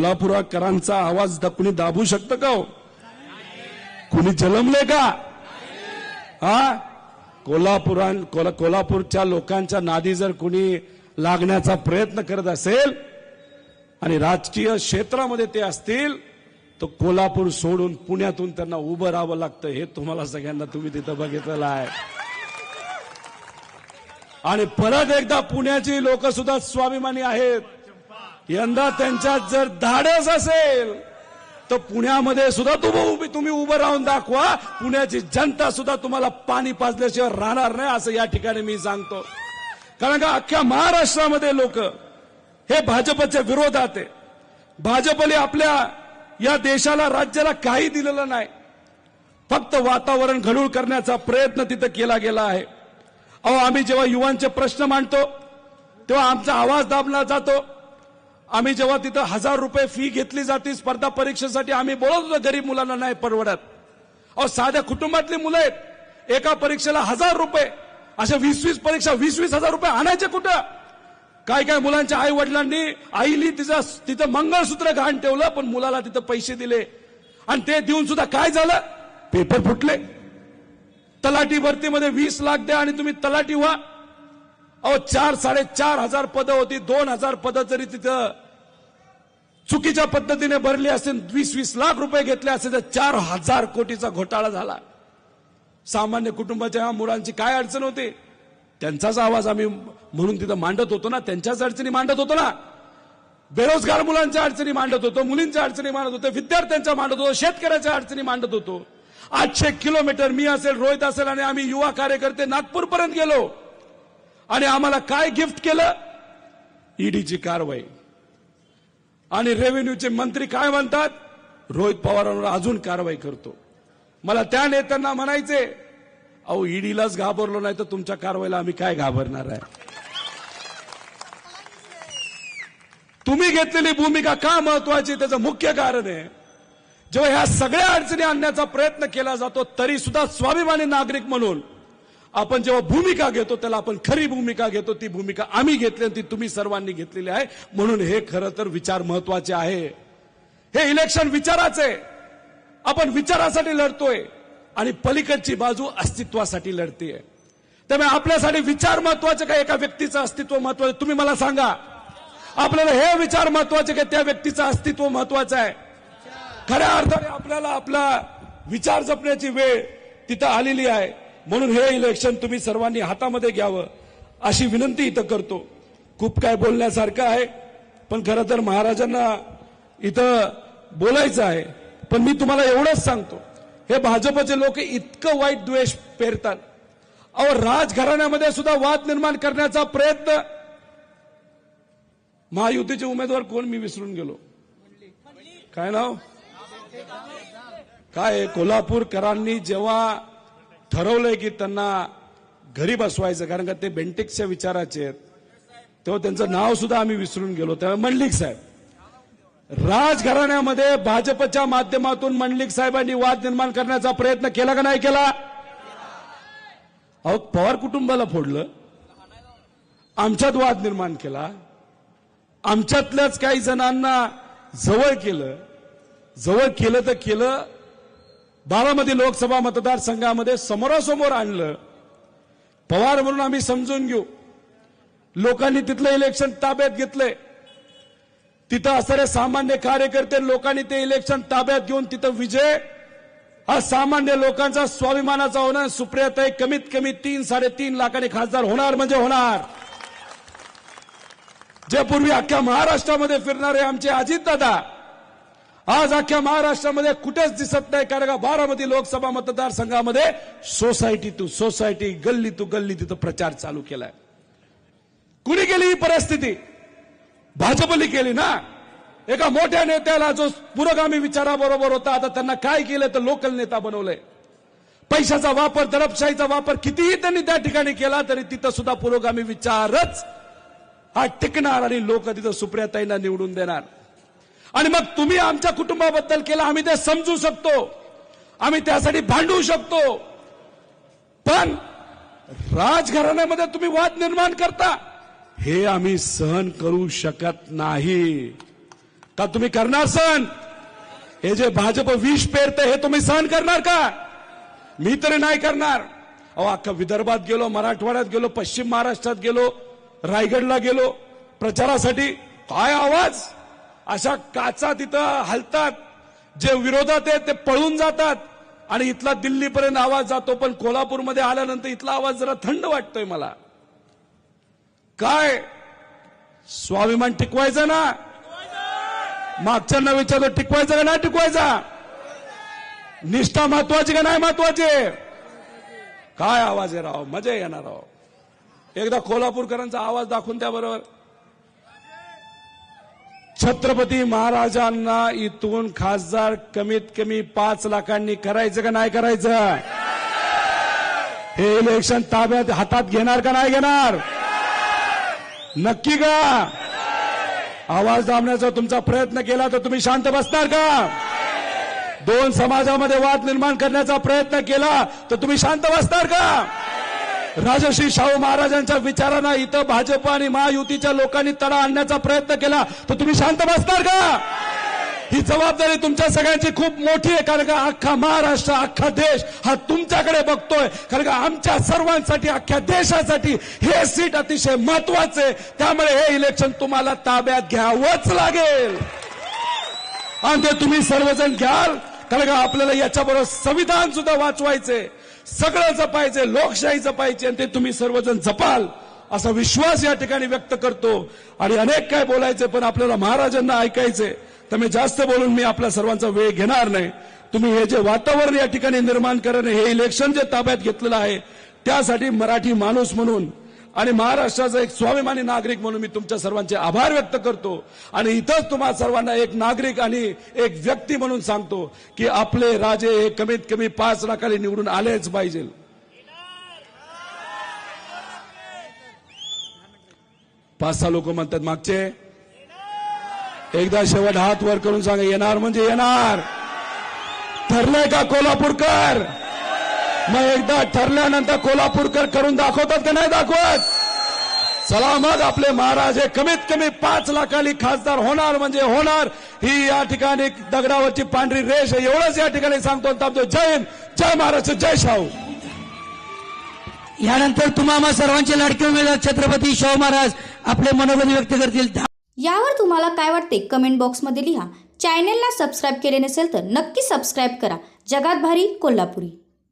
कोल्हापुराकरांचा आवाज दा- कुणी दाबू शकतं का हो? कुणी जलमले का? हा? कोल्हापुरां कोल्हापूरच्या लोकांच्या नादी जर कुणी लागण्याचा प्रयत्न करत असेल आणि राजकीय क्षेत्रामध्ये ते असतील तर कोल्हापूर सोडून पुण्यातून त्यांना उभं राहावं लागतं हे तुम्हाला सगळ्यांना तुम्ही तिथं बघितलेलं आहे. आणि परत एकदा पुण्याची लोक सुद्धा स्वाभिमानी आहेत. यंदा त्यांच्यात जर धाडस असेल तर पुण्यामध्ये सुद्धा तुम्ही उभी तुम्ही उभं राहून दाखवा. पुण्याची जनता सुद्धा तुम्हाला पाणी पाजल्याशिवाय राहणार नाही असं या ठिकाणी मी सांगतो. कारण का अख्ख्या महाराष्ट्रामध्ये लोक हे भाजपच्या विरोधात आहे. भाजपने आपल्या या देशाला राज्याला काही दिलेलं नाही. फक्त वातावरण घडूळ करण्याचा प्रयत्न तिथं केला गेला आहे. अहो आम्ही जेव्हा युवांचे प्रश्न मांडतो तेव्हा आमचा आवाज दाबला जातो. आम्ही जेव्हा तिथं हजार रुपये फी घेतली जाते स्पर्धा परीक्षेसाठी आम्ही बोलत होतो गरीब मुलांना नाही परवडत. अहो साध्या कुटुंबातली मुलं आहेत. एका परीक्षेला हजार रुपये अशा वीस वीस परीक्षा वीस वीस हजार रुपये आणायचे कुठं? काय काय मुलांच्या आई वडिलांनी आईली तिचं तिथं मंगळसूत्र घाण ठेवलं पण मुलाला तिथं पैसे दिले. आणि ते देऊन सुद्धा काय झालं? पेपर फुटले. तलाठी भरतीमध्ये वीस लाख द्या आणि तुम्ही तलाठी व्हा. अहो चार साडेचार हजार पदं होती दोन हजार पदं जरी तिथं चुकीच्या पद्धतीने भरली असेल वीस वीस लाख रुपये घेतले असेल तर चार हजार कोटीचा घोटाळा झाला. सामान्य कुटुंबाच्या ह्या मुलांची काय अडचण होती? त्यांचाच आवाज आम्ही म्हणून तिथं मांडत होतो ना त्यांच्याच अडचणी मांडत होतो ना. बेरोजगार मुलांच्या अडचणी मांडत होतो मुलींच्या अडचणी मांडत होतो विद्यार्थ्यांच्या मांडत होतो शेतकऱ्याच्या अडचणी मांडत होतो. आठशे किलोमीटर मी असेल रोहित असेल आणि आम्ही युवा कार्यकर्ते नागपूरपर्यंत गेलो. आणि आम्हाला काय गिफ्ट केलं? ईडीची कारवाई. आणि रेव्हेन्यूचे मंत्री काय म्हणतात? रोहित पवारांवर अजून कारवाई करतो. मला त्या नेत्यांना म्हणायचे अहो ईडीलाच घाबरलो नाही तर तुमच्या कारवाईला आम्ही काय घाबरणार आहे? तुम्ही घेतलेली भूमिका का महत्वाची? त्याचं मुख्य कारण आहे जेव्हा ह्या सगळ्या अडचणी आणण्याचा प्रयत्न केला जातो तरी सुद्धा स्वाभिमानी नागरिक म्हणून आपण जेव्हा भूमिका घेतो त्याला आपण खरी भूमिका घेतो. ती भूमिका आम्ही घेतली आणि ती तुम्ही सर्वांनी घेतलेली आहे. म्हणून हे खरं तर विचार महत्त्वाचे आहे. हे इलेक्शन विचाराचे. आहे. आपण विचारासाठी लढतोय आणि पलीकडची बाजू अस्तित्वासाठी लढतीये. त्यामुळे आपल्यासाठी विचार महत्त्वाचे का एका व्यक्तीचं अस्तित्व महत्वाचं. तुम्ही मला सांगा. आपल्याला हे विचार महत्त्वाचे का त्या व्यक्तीचं अस्तित्व महत्वाचं आहे? खऱ्या अर्थाने आपल्याला आपला विचार जपण्याची वेळ तिथं आलेली आहे. म्हणून हे इलेक्शन तुम्ही सर्वांनी हातामध्ये घ्यावं अशी विनंती इथं करतो. खूप काय बोलण्यासारखं आहे पण खरं तर महाराजांना इथं बोलायचं आहे. पण मी तुम्हाला एवढंच सांगतो हे भाजपचे लोक इतकं वाईट द्वेष पेरतात. अहो राजघराण्यामध्ये सुद्धा वाद निर्माण करण्याचा प्रयत्न. महायुतीचे उमेदवार कोण मी विसरून गेलो. काय नाव? काय कोल्हापूरकरांनी जेव्हा ठरवलंय की त्यांना घरी बसवायचं कारण का ते बेंटिक्सच्या विचाराचे आहेत. तेव्हा त्यांचं नाव सुद्धा आम्ही विसरून गेलो. तेव्हा मंडलिक साहेब राजघराण्यामध्ये भाजपच्या माध्यमातून मंडलिक साहेबांनी वाद निर्माण करण्याचा प्रयत्न केला का नाही केला? अहो पवार कुटुंबाला फोडलं. आमच्यात वाद निर्माण केला. आमच्यातल्याच काही जणांना जवळ केलं. जवळ केलं तर केलं बारामती लोकसभा मतदारसंघामध्ये समोरासमोर आणलं. पवार म्हणून आम्ही समजून घेऊ. लोकांनी तिथलं इलेक्शन ताब्यात घेतलंय. तिथं असणारे सामान्य कार्यकर्ते लोकांनी ते इलेक्शन ताब्यात घेऊन तिथं विजय हा सामान्य लोकांचा स्वाभिमानाचा होणार सुप्रियाताई कमीत कमी तीन साडेतीन लाखांनी खासदार होणार म्हणजे होणार. जे पूर्वी अख्ख्या महाराष्ट्रामध्ये फिरणारे आमचे अजितदादा आज अख्ख्या महाराष्ट्रामध्ये कुठेच दिसत नाही कारण का बारामती लोकसभा मतदारसंघामध्ये सोसायटी टू सोसायटी गल्ली टू गल्ली तिथं प्रचार चालू केलाय. कुणी केली ही परिस्थिती? भाजपली केली ना? एका मोठ्या नेत्याला जो पुरोगामी विचाराबरोबर होता आता त्यांना काय केलं तर लोकल नेता बनवलंय? पैशाचा वापर दडपशाहीचा वापर कितीही त्यांनी त्या ठिकाणी केला तरी तिथं सुद्धा पुरोगामी विचारच हा टिकणार आणि लोक तिथं सुप्रियाताईंना निवडून देणार. आणि मग तुम्ही आमच्या कुटुंबाबद्दल केलं आम्ही ते समजू शकतो. आम्ही त्यासाठी भांडू शकतो. पण राजघराण्यामध्ये तुम्ही वाद निर्माण करता हे आम्ही सहन करू शकत नाही. का तुम्ही करणार सण हे जे भाजप विष पेरतं हे तुम्ही सहन करणार का? मी तरी नाही करणार. अहो अख्खा विदर्भात गेलो मराठवाड्यात गेलो पश्चिम महाराष्ट्रात गेलो रायगडला गेलो प्रचारासाठी काय आवाज? अशा काचा तिथं हलतात. जे विरोधात आहेत ते पळून जातात. आणि इथला दिल्लीपर्यंत आवाज जातो पण कोल्हापूरमध्ये आल्यानंतर इथला आवाज जरा थंड वाटतोय मला. काय? स्वाभिमान टिकवायचा ना? मागच्यांना विचारतो टिकवायचा का नाही टिकवायचा? निष्ठा महत्वाची का नाही महत्वाची? काय आवाज आहे राव? मजा येणार राव. एकदा कोल्हापूरकरांचा आवाज दाखवून त्याबरोबर बरोबर. छत्रपती महाराजांना इथून खासदार कमीत कमी पाच लाखांनी करायचं का नाही करायचं? हे इलेक्शन ताब्यात हातात घेणार का नाही घेणार? नक्की का? आवाज दाबण्याचा तुमचा प्रयत्न केला तर तुम्ही शांत बसणार का? दोन समाजामध्ये वाद निर्माण करण्याचा प्रयत्न केला तर तुम्ही शांत बसणार का? राजश्री शाहू महाराजांच्या विचारांना इथं भाजप आणि महायुतीच्या लोकांनी तडा आणण्याचा प्रयत्न केला. तर तुम्ही शांत बसणार का? ही जबाबदारी तुमच्या सगळ्यांची खूप मोठी आहे कारण का अख्खा महाराष्ट्र अख्खा देश हा तुमच्याकडे बघतोय. कारण का आमच्या सर्वांसाठी अख्ख्या देशासाठी हे सीट अतिशय महत्त्वाचे आहे. त्यामुळे हे इलेक्शन तुम्हाला ताब्यात घ्यावंच लागेल. आणि ते तुम्ही सर्वजण घ्याल. कारण का आपल्याला याच्याबरोबर संविधान सुद्धा वाचवायचे सगळं जपायचे लोकशाही जपायची आणि ते तुम्ही सर्वजण जपाल असा विश्वास या ठिकाणी व्यक्त करतो. आणि अनेक काय बोलायचे पण आपल्याला महाराजांना ऐकायचे. तर मी जास्त बोलून मी आपल्या सर्वांचा वेळ घेणार नाही. तुम्ही हे जे वातावरण या ठिकाणी निर्माण करणं हे इलेक्शन जे ताब्यात घेतलेलं आहे त्यासाठी मराठी माणूस म्हणून आणि महाराष्ट्राचा एक स्वाभिमानी नागरिक म्हणून मी तुमच्या सर्वांचे आभार व्यक्त करतो. आणि इथंच तुम्हा सर्वांना एक नागरिक आणि एक व्यक्ती म्हणून सांगतो की आपले राजे हे कमीत कमी पाच लाखाने निवडून आलेच पाहिजे. पाच सहा लोक म्हणतात मागचे. एकदा शेवट हात वर करून सांगा येणार म्हणजे येणार. ठरलंय का कोल्हापूरकर? मग एकदा ठरल्यानंतर कोल्हापूरकर करून दाखवतात का नाही दाखवत. चला मग आपले महाराज हे कमीत कमी पाच लाखाली खासदार होणार म्हणजे होणार. ही या ठिकाणी दगडावरची पांढरी रेष एवढंच या ठिकाणी सांगतो थांबतो. जय हिंद जय महाराष्ट्र जय शाहू. यानंतर तुम्हाला सर्वांचे लाडके उमेदवार छत्रपती शाहू महाराज आपले मनोगत व्यक्त करतील. यावर तुम्हाला काय वाटते? कमेंट बॉक्समध्ये लिहा. चॅनेलला सबस्क्राईब केले नसेल तर नक्की सबस्क्राईब करा. जगात भारी कोल्हापुरी.